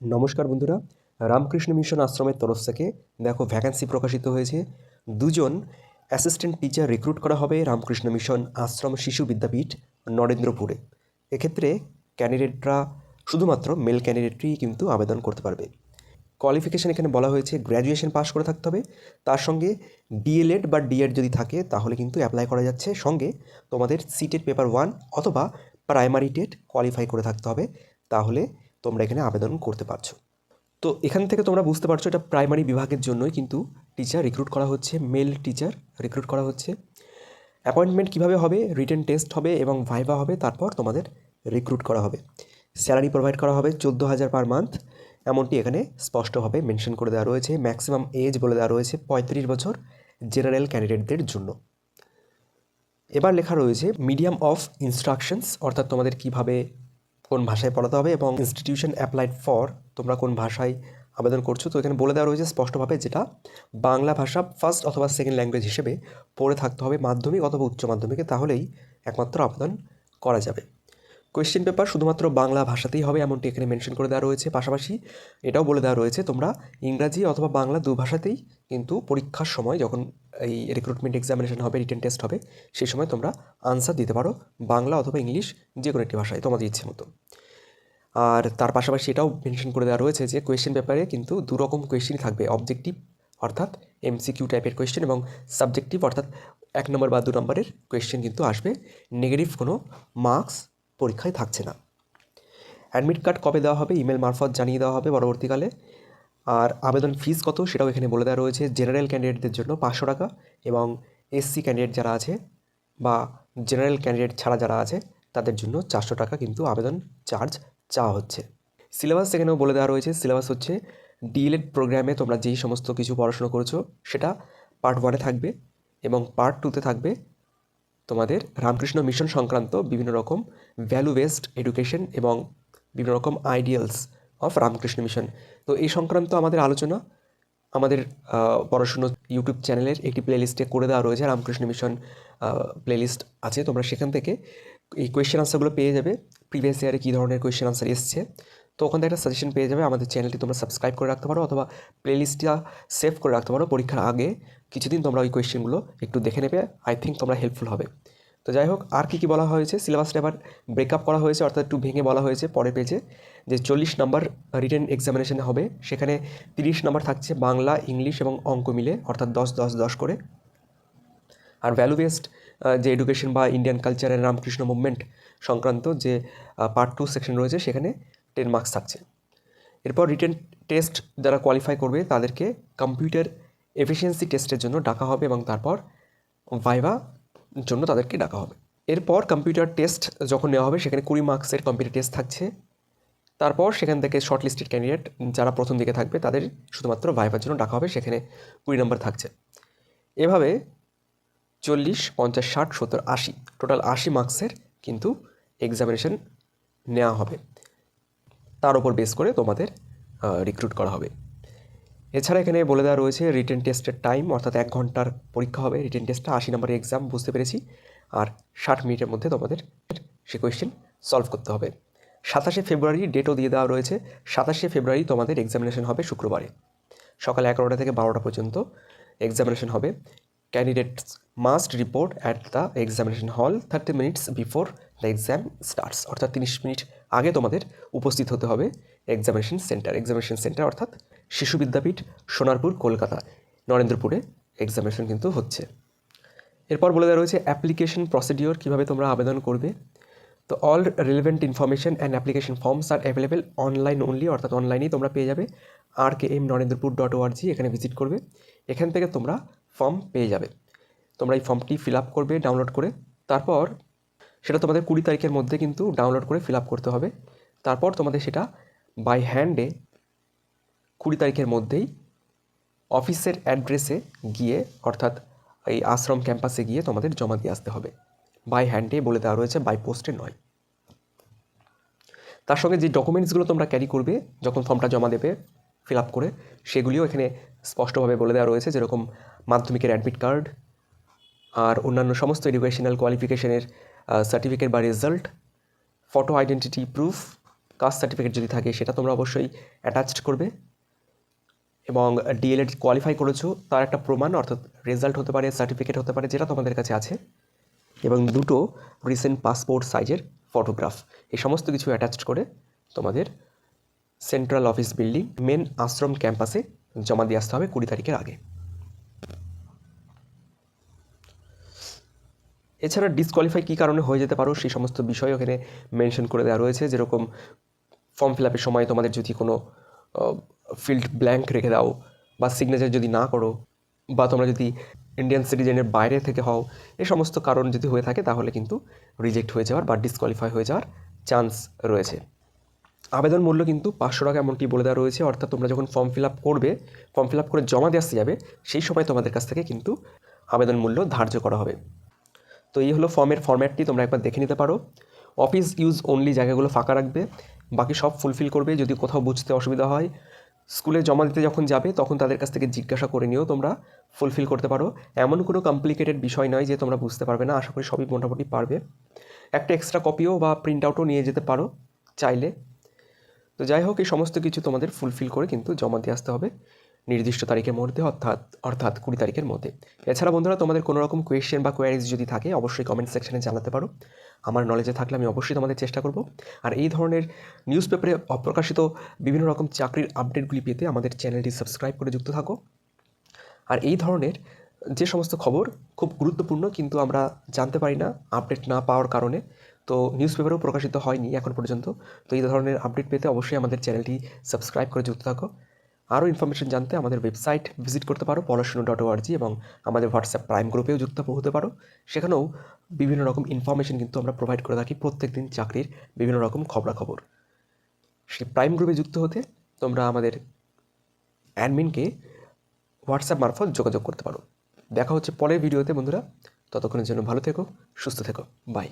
নমস্কার বন্ধুরা, রামকৃষ্ণ মিশন আশ্রমের তরফ থেকে দেখো ভ্যাকান্সি প্রকাশিত হয়েছে। দুজন অ্যাসিস্ট্যান্ট টিচার রিক্রুট করা হবে রামকৃষ্ণ মিশন আশ্রম শিশু বিদ্যাপীঠ নরেন্দ্রপুরে। এক্ষেত্রে ক্যান্ডিডেটরা শুধুমাত্র মেল ক্যান্ডিডেটই কিন্তু আবেদন করতে পারবে। কোয়ালিফিকেশান এখানে বলা হয়েছে গ্র্যাজুয়েশন পাস করে থাকতে হবে। তার সঙ্গে ডিএলএড বা ডিএড যদি থাকে, তাহলে কিন্তু অ্যাপ্লাই করা যাচ্ছে। সঙ্গে তোমাদের সিটেট পেপার ওয়ান অথবা প্রাইমারি টেট কোয়ালিফাই করে থাকতে হবে। তাহলে তোমরা এখানে আবেদন করতে পারছ। তো এখান থেকে তোমরা বুঝতে পারছ এটা প্রাইমারি বিভাগের জন্যই কিন্তু টিচার রিক্রুট করা হচ্ছে মেল টিচার রিক্রুট করা হচ্ছে। অ্যাপয়েন্টমেন্ট কীভাবে হবে রিটেন টেস্ট হবে এবং ভাইভা হবে, তারপর তোমাদের রিক্রুট করা হবে। স্যালারি প্রোভাইড করা হবে চোদ্দ হাজার পার মান্থ এমনটি এখানে স্পষ্টভাবে মেনশন করে দেওয়া রয়েছে। ম্যাক্সিমাম এজ বলে দেওয়া রয়েছে পঁয়ত্রিশ বছর জেনারেল ক্যান্ডিডেটদের জন্য। এবার লেখা রয়েছে মিডিয়াম অফ ইনস্ট্রাকশনস অর্থাৎ তোমাদের কীভাবে কোন ভাষায় পড়াতে হবে এবং ইনস্টিটিউশন অ্যাপ্লাইড ফর তোমরা কোন ভাষায় আবেদন করছ। তো এখানে বলে দেওয়া রয়েছে স্পষ্টভাবে যেটা বাংলা ভাষা ফার্স্ট অথবা সেকেন্ড ল্যাঙ্গুয়েজ হিসেবে পড়ে থাকতে হবে মাধ্যমিক অথবা উচ্চ মাধ্যমিকে। তাহলেই একমাত্র আবেদন করা যাবে। কোয়েশ্চেন পেপার শুধুমাত্র বাংলা ভাষাতেই হবে, এমনটি এখানে মেনশন করে দেওয়া রয়েছে। পাশাপাশি এটাও বলে দেওয়া রয়েছে, তোমরা ইংরাজি অথবা বাংলা দু ভাষাতেই কিন্তু পরীক্ষার সময় যখন এই রিক্রুটমেন্ট এক্সামিনেশন হবে রিটেন টেস্ট হবে সেই সময় তোমরা আনসার দিতে পারো বাংলা অথবা ইংলিশ যে কোনো একটি ভাষায়, তোমাদের ইচ্ছে মতো। আর তার পাশাপাশি এটাও মেনশন করে দেওয়া রয়েছে যে কোয়েশ্চেন পেপারে কিন্তু দু রকম কোয়েশ্চেনই থাকবে অবজেক্টিভ অর্থাৎ এমসিকিউ টাইপের কোয়েশ্চেন এবং সাবজেক্টিভ অর্থাৎ এক নম্বর বা দু নম্বরের কোয়েশ্চেন কিন্তু আসবে। নেগেটিভ কোনো মার্কস পরীক্ষায় থাকছে না। অ্যাডমিট কার্ড কবে দেওয়া হবে? ইমেল মারফত জানিয়ে দেওয়া হবে পরবর্তীকালে। আর আবেদন ফিস কত সেটাও এখানে বলে দেওয়া রয়েছে। জেনারেল ক্যান্ডিডেটদের জন্য পাঁচশো টাকা এবং এসসি ক্যান্ডিডেট যারা আছে বা জেনারেল ক্যান্ডিডেট ছাড়া যারা আছে, তাদের জন্য চারশো টাকা কিন্তু আবেদন চার্জ চাওয়া হচ্ছে। সিলেবাস এখানেও বলে দেওয়া রয়েছে। সিলেবাস হচ্ছে ডিএলএড প্রোগ্রামে তোমরা যেই সমস্ত কিছু পড়াশোনা করেছ, সেটা পার্ট ওয়ানে থাকবে এবং পার্ট টুতে থাকবে। তোমাদের রামকৃষ্ণ মিশন সংক্রান্ত বিভিন্ন রকম ভ্যালু বেসড এডুকেশন এবং বিভিন্ন রকম আইডিয়ালস অফ রামকৃষ্ণ মিশন। তো এই সংক্রান্ত আমাদের আলোচনা, আমাদের পড়াশুনো ইউটিউব চ্যানেলের একটি প্লেলিস্টে করে দেওয়া রয়েছে, রামকৃষ্ণ মিশন প্লেলিস্ট আছে। তোমরা সেখান থেকে এই কোয়েশ্চেন আনসারগুলো পেয়ে যাবে। প্রিভিয়াস ইয়ারে কী ধরনের কোয়েশ্চেন আনসার এসছে? তো ওখান থেকে একটা সাজেশন পেয়ে যাবে। আমাদের চ্যানেলটি তোমরা সাবস্ক্রাইব করে রাখতে পারো অথবা প্লেলিস্টটা সেভ করে রাখতে পারো। পরীক্ষার আগে কিছুদিন তোমরা ওই কোয়েশ্চেনগুলো একটু দেখে নেবে। আই থিঙ্ক তোমরা হেল্পফুল হবে। তো যাই হোক, আর কী কী বলা হয়েছে? সিলেবাসটা এবার ব্রেকআপ করা হয়েছে, অর্থাৎ একটু ভেঙে বলা হয়েছে পরে পেজে যে চল্লিশ নাম্বার রিটেন এক্সামিনেশন হবে। সেখানে তিরিশ নাম্বার থাকছে বাংলা, ইংলিশ এবং অঙ্ক মিলে, অর্থাৎ দশ দশ দশ করে। আর ভ্যালু বেসড যে এডুকেশন বা Indian culture and Ramakrishna movement সংক্রান্ত যে পার্ট টু সেকশন রয়েছে, সেখানে টেন মার্কস থাকছে। এরপর রিটেন টেস্ট যারা কোয়ালিফাই করবে, তাদেরকে কম্পিউটার এফিসিয়েন্সি টেস্টের জন্য ডাকা হবে এবং তারপর ভাইভা জন্য তাদেরকে ডাকা হবে। এরপর কম্পিউটার টেস্ট যখন নেওয়া হবে, সেখানে কুড়ি মার্কসের কম্পিউটার টেস্ট থাকছে। তারপর সেখান থেকে শর্ট লিস্টেড ক্যান্ডিডেট যারা প্রথম দিকে থাকবে, তাদের শুধুমাত্র ভাইভার জন্য ডাকা হবে, সেখানে কুড়ি নম্বর থাকছে। এভাবে চল্লিশ, পঞ্চাশ, ষাট, সত্তর, আশি টোটাল আশি মার্কসের কিন্তু এক্সামিনেশন নেওয়া হবে। তার ওপর বেস করে তোমাদের রিক্রুট করা হবে। এছাড়া এখানে বলে দেওয়া রয়েছে রিটেন টেস্টের টাইম অর্থাৎ এক ঘণ্টার পরীক্ষা হবে। রিটেন টেস্টটা আশি নম্বরের এক্সাম বুঝতে পেরেছি। আর ষাট মিনিটের মধ্যে তোমাদের সে কোয়েশ্চেন সলভ করতে হবে। সাতাশে ফেব্রুয়ারি ডেটও দিয়ে দেওয়া রয়েছে। সাতাশে ফেব্রুয়ারি তোমাদের এক্সামিনেশন হবে শুক্রবারে। সকাল এগারোটা থেকে বারোটা পর্যন্ত এক্সামিনেশন হবে। Candidates must report at the examination hall thirty minutes before the exam starts অর্থাৎ তিরিশ মিনিট আগে তোমাদের উপস্থিত হতে হবে এক্সামিনেশন সেন্টার এক্সামিনেশন সেন্টার অর্থাৎ শিশু বিদ্যাপীঠ, সোনারপুর, কলকাতা, নরেন্দ্রপুরে এক্সামিনেশন কিন্তু হচ্ছে। এরপর বলে দেওয়া রয়েছে অ্যাপ্লিকেশন প্রসিডিওর কীভাবে তোমরা আবেদন করবে। তো all relevant information and application forms are available online only অর্থাৎ অনলাইনেই তোমরা পেয়ে যাবে। আর K M Narendrapur dot org এখানে ভিজিট করবে। এখান থেকে তোমরা ফর্ম পেয়ে যাবে। তোমরা এই ফর্মটি ফিল আপ করবে ডাউনলোড করে, তারপর সেটা তোমাদের কুড়ি তারিখের মধ্যে কিন্তু ডাউনলোড করে ফিল আপ করতে হবে। তারপর তোমাদের সেটা বাই হ্যান্ডে কুড়ি তারিখের মধ্যেই অফিসের অ্যাড্রেসে গিয়ে, অর্থাৎ এই আশ্রম ক্যাম্পাসে গিয়ে তোমাদের জমা দিয়ে আসতে হবে। বাই হ্যান্ডে বলে দেওয়া রয়েছে বাই পোস্টে নয়। তার সঙ্গে যে ডকুমেন্টসগুলো তোমরা ক্যারি করবে, যখন ফর্মটা জমা দেবে ফিল আপ করে, সেগুলিও এখানে স্পষ্টভাবে বলে দেওয়া রয়েছে, যেরকম মাধ্যমিকের অ্যাডমিট কার্ড আর অন্যান্য সমস্ত এডুকেশনাল কোয়ালিফিকেশনের সার্টিফিকেট বা result photo identity proof caste certificate যদি থাকে, সেটা তোমরা অবশ্যই অ্যাটাচড করবে এবং ডিএলএড কোয়ালিফাই করেছ, তার একটা প্রমাণ, অর্থাৎ রেজাল্ট হতে পারে সার্টিফিকেট হতে পারে, যেটা তোমাদের কাছে আছে এবং দুটো রিসেন্ট পাসপোর্ট সাইজের ফটোগ্রাফ এই সমস্ত কিছু অ্যাটাচড করে তোমাদের সেন্ট্রাল অফিস বিল্ডিং মেন আশ্রম ক্যাম্পাসে জমা দিয়ে আসতে হবে কুড়ি তারিখের আগে। এছাড়া ডিসকোয়ালিফাই কী কারণে হয়ে যেতে পারো সেই সমস্ত বিষয় ওখানে মেনশন করে দেওয়া রয়েছে। যেরকম ফর্ম ফিল আপের সময় তোমাদের যদি কোনো ফিল্ড ব্ল্যাঙ্ক রেখে দাও বা সিগনেচার যদি না করো বা তোমরা যদি ইন্ডিয়ান সিটিজেনের বাইরে থেকে হও এই সমস্ত কারণ যদি হয়ে থাকে তাহলে কিন্তু রিজেক্ট হয়ে যাওয়ার বা ডিসকোয়ালিফাই হয়ে যাওয়ার চান্স রয়েছে। আবেদন মূল্য কিন্তু পাঁচশো টাকা এমনটি বলে দেওয়া রয়েছে। অর্থাৎ তোমরা যখন ফর্ম ফিল আপ করবে ফর্ম ফিল আপ করে জমা দিয়ে আসতে যাবে, সেই সময় তোমাদের কাছ থেকে কিন্তু আবেদন মূল্য ধার্য করা হবে। তো এই হলো ফর্মের ফর্ম্যাটটি, তোমরা একবার দেখে নিতে পারো। অফিস ইউজ অনলি জায়গাগুলো ফাঁকা রাখবে, বাকি সব ফুলফিল করবে যদি কোথাও বুঝতে অসুবিধা হয়। স্কুলে জমা দিতে যখন যাবে, তখন তাদের কাছ থেকে জিজ্ঞাসা করে নিয়েও তোমরা ফুলফিল করতে পারো। এমন কোনো কমপ্লিকেটেড বিষয় নয় যে তোমরা বুঝতে পারবে না, আশা করি সবই মোটামুটি পারবে। একটা এক্সট্রা কপিও বা প্রিন্ট আউটও নিয়ে যেতে পারো চাইলে। তো যাই হোক, এই সমস্ত কিছু তোমাদের ফুলফিল করে কিন্তু জমা দিয়ে আসতে হবে। নির্দিষ্ট তারিখের মধ্যে, অর্থাৎ অর্থাৎ কুড়ি তারিখের মধ্যে। এছাড়া বন্ধুরা, তোমাদের কোনো রকম কোয়েশ্চেন বা কোয়ারিজ যদি থাকে, অবশ্যই কমেন্ট সেকশনে জানাতে পারো। আমার নলেজে থাকলে আমি অবশ্যই তোমাদের চেষ্টা করব। আর এই ধরনের নিউজ পেপারে অপ্রকাশিত বিভিন্ন রকম চাকরির আপডেটগুলি পেতে আমাদের চ্যানেলটি সাবস্ক্রাইব করে যুক্ত থাকো। আর এই ধরনের যে সমস্ত খবর, খুব গুরুত্বপূর্ণ, কিন্তু আমরা জানতে পারি না আপডেট না পাওয়ার কারণে, তো নিউজ পেপারেও প্রকাশিত হয়নি এখন পর্যন্ত। তো এই ধরনের আপডেট পেতে অবশ্যই আমাদের চ্যানেলটি সাবস্ক্রাইব করে যুক্ত থাকো। আরও ইনফরমেশন জানতে আমাদের ওয়েবসাইট ভিজিট করতে পারো পড়াশুনো ডট ওআরজি এবং আমাদের হোয়াটসঅ্যাপ প্রাইম গ্রুপেও যুক্ত হতে পারো। সেখানেও বিভিন্ন রকম ইনফরমেশন কিন্তু আমরা প্রোভাইড করে থাকি প্রত্যেক দিন চাকরির বিভিন্ন রকম খবরাখবর। সেই প্রাইম গ্রুপে যুক্ত হতে তোমরা আমাদের অ্যাডমিনকে হোয়াটসঅ্যাপ মারফত যোগাযোগ করতে পারো। দেখা হচ্ছে পরের ভিডিওতে বন্ধুরা। ততক্ষণের জন্য ভালো থেকো, সুস্থ থেকো। বাই